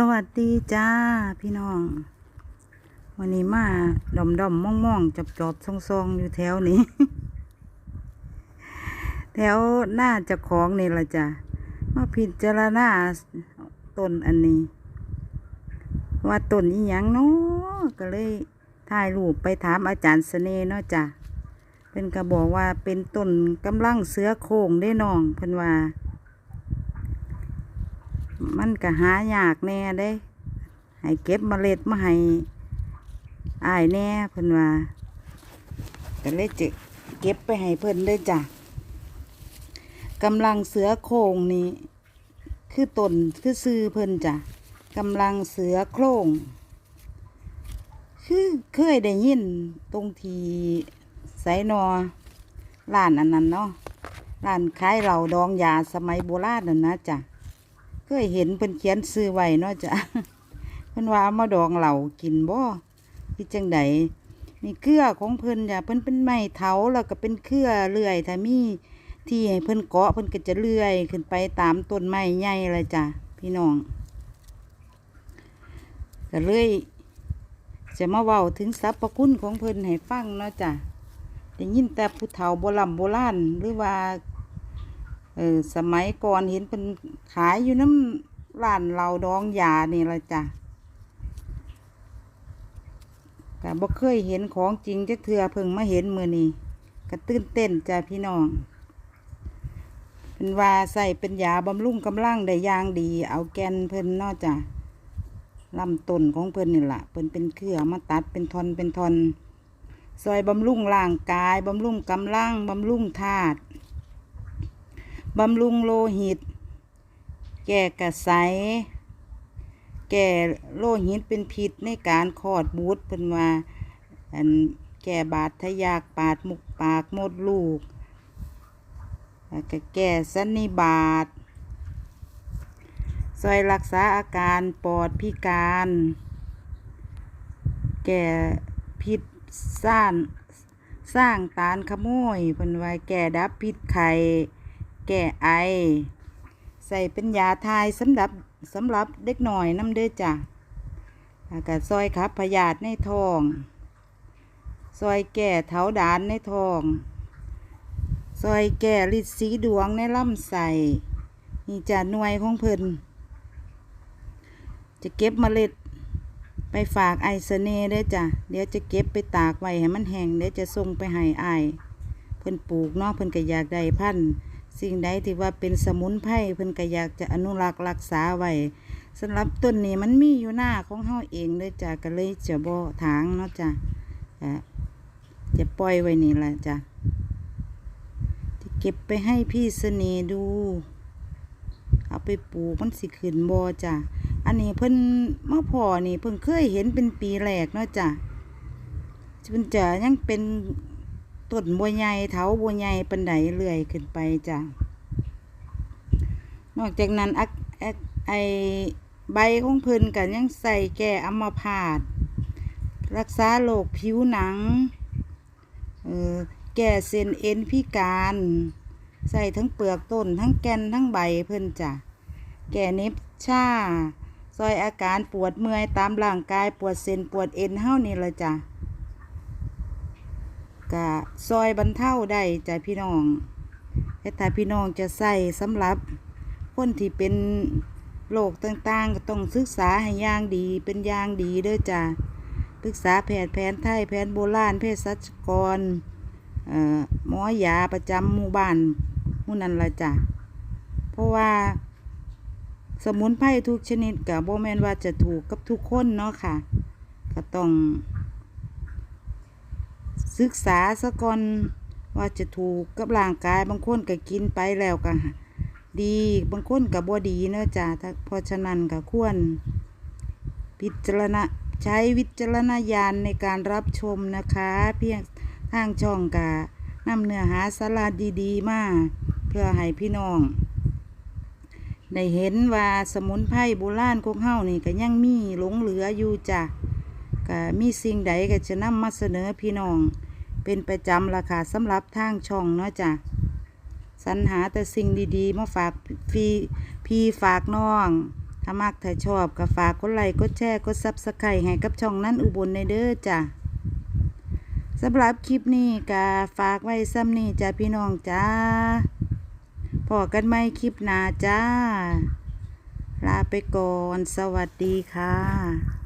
สวัสดีจ้าพี่น้อง วันนี้มาดอมดอมม่องม่องจับจอบซองซองอยู่แถวนี้ แถวหน้าจะของนี่ละจ้ะมาพิจารณาต้นอันนี้ ว่าต้นอีหยังเนาะก็เลยถ่ายรูปไปถามอาจารย์เสน่ห์เนาะจ้ะเป็นก็บอกว่าเป็นต้นกำลังเสือโคร่งได้น้องเพิ่นว่า มันก็หายากแน่เด้ ให้เก็บเมล็ดมาให้อายแน่เพิ่นว่าก็เลยจะเก็บไปให้เพิ่นเลยจ้ะกำลังเสือโครงนี่คือตนคือซื้อเพิ่นจ้ะกำลังเสือโครงคือเคยได้ยินตรงทีไสนอร้านอันนั้นเนาะร้านขายเหล่าดองยาสมัยโบราณนั่นนะจ้ะ เคยเห็นเพิ่นเขียนซื้อไว้เนาะจ้ะเพิ่นว่ามาดองเหล่ากินบ่ที่จังใดนี่เครือของเพิ่นจ้ะเพิ่นเป็นไม้เถาแล้วก็เป็นเครือเลื่อยถ้ามีที่ให้เพิ่นเกาะเพิ่นก็จะเลื่อยขึ้นไปตามต้นไม้ใหญ่เลยจ้ะพี่น้องก็เลยจะมาเว้าถึงสรรพคุณของเพิ่นให้ฟังเนาะจ้ะได้ยินแต่ผู้เฒ่าโบราณโบราณหรือว่า เออสมัยก่อนเห็นเป็นขายอยู่น้ำร้านเราดองยานี่ละจ้ะแต่บ่เคยเห็นของจริงจักเทือเพิ่งมาเห็นมือนี้ก็ตื่นเต้นจ้ะพี่น้อง เป็นว่าใส่เป็นยาบำรุงกำลังได้ย่างดี เอาแกนเพิ่นนอกจากลำต้นของเพิ่นนี่ละเพิ่นเป็นเครือมาตัดเป็นทอนเป็นทอนซอยบำรุงร่างกายบำรุงกำลังบำรุงธาตุ บำรุงโลหิต แก่กระใสแก่โลหิตเป็นพิษในการคลอดบุตรเป็นว่าอันแก่บาดทะยากปาดมุกปากมดลูกแก็แก่สันนิบาตซอยรักษาอาการปอดพิการ แก่พิษซ่านสร้างตานขโมยเป็นว่าแก่ดับพิษไข่ แก้ไอ ใส่เป็นยาทายสำหรับสำหรับเด็กหน่อยน้ำเด้อจ้ะแล้วก็ซอยขับพยาธิในท้อง ซอยแก่เถาดานในท้อง ซอยแก่ลิดสีดวงในลำไส้นี่จะหน่วยของเพิ่นจะเก็บเมล็ด ไปฝากไอเสเน่เด้จ้ะ เดี๋ยวจะเก็บไปตากไว้ให้มันแห้งเดี๋ยวจะส่งไปให้ไอเพิ่นปลูกเนาะเพิ่นก็อยากได้พันธุ์ สิ่งใดที่ว่าเป็นสมุนไพรเพิ่นก็อยากจะอนุรักษ์รักษาไว้สำหรับต้นนี้มันมีอยู่หน้าของเฮาเองเลยจ้ะก็เลยจะบ่ถางเนาะจ้ะจะปล่อยไว้นี่ละจ้ะจะเก็บไปให้พี่เสน่ดู เอาไปปลูกมันสิขึ้นบ่จ้ะอันนี้เพิ่นมาพอนี่เพิ่งเคยเห็นเป็นปีแรกเนาะจ้ะเพิ่นจะยังเป็น ต้นบัวใหญ่เถาบัวใหญ่ปันไดเลื่อยขึ้นไปจ้ะนอกจากนั้นอักอักไอใบของเพิ่นกันยังใส่แก้อัมพาตรักษาโรคผิวหนังเออแก้เส้นเอ็นพิการ ใส่ทั้งเปลือกต้นทั้งแกนทั้งใบเพิ่นจ้ะแก้เน็บชาซอยอาการปวดเมื่อยตามร่างกายปวดเส้นปวดเอ็นเฮานี่ละจ้ะ กะซอยบรรเทาได้จ้ะพี่น้องแต่ถ้าพี่น้องจะใส่สำหรับ คนที่เป็นโรคต่างๆ ก็ต้องศึกษาให้ย่างดีเป็นย่างดีเด้อจ้ะปรึกษาแพทย์แผนไทยแผนโบราณเภสัชกรหมอยาประจำหมู่บ้านมู่นั้นละจ้ะเพราะว่าสมุนไพรทุกชนิดกับโบแมนว่าจะถูกกับทุกคนเนาะค่ะ ก็ต้อง ศึกษาซะก่อนว่าจะถูกกับร่างกายบางคนก็กินไปแล้วก็ดีบางคนก็บ่ดีเนอะจ้ะถ้าเพราะฉะนั้นก็ควร พิจารณาใช้วิจารณญาณในการรับชมนะคะ เพียงทางช่องกะนำเนื้อหาสาระดีๆ มาเพื่อให้พี่น้องได้เห็นว่าสมุนไพรโบราณของเฮานี่ก็ยังมีหลงเหลืออยู่จ้ะก็มีสิ่งใดก็จะนำมาเสนอพี่น้อง เป็นประจำราคาสำหรับทางช่องเนาะจ้ะสรรหาแต่สิ่งดีๆ มาฝากพี่พี่ฝากน้อง ถ้ามักถ้าชอบก็ฝากกดไลค์กดแชร์กดซับสไครต์ให้กับช่องนั้นอุบลในเด้อจ้ะสำหรับคลิปนี้ก็ฝากไว้ซ้ำนี่จ้ะพี่น้องจ้าพอกันไหมคลิปหน้าจ้า ลาไปก่อน สวัสดีค่ะ